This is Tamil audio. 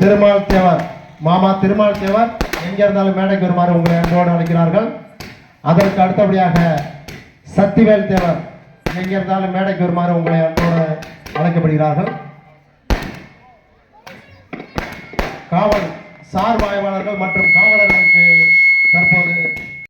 திருமால் தேவர் மாமா திருமால் தேவர் எங்கே இருந்தாலும் மேடைக்கு வருமாறு உங்களை அன்போடு அழைக்கிறார்கள். அதற்கு அடுத்தபடியாக சக்திவேல் தேவர் எங்கே இருந்தாலும் மேடைக்கு வருமாறு உங்களை அன்போடு அழைக்கப்படுகிறார்கள். காவல் சார் ஆய்வாளர்கள் மற்றும் காவலர்களுக்கு தற்போது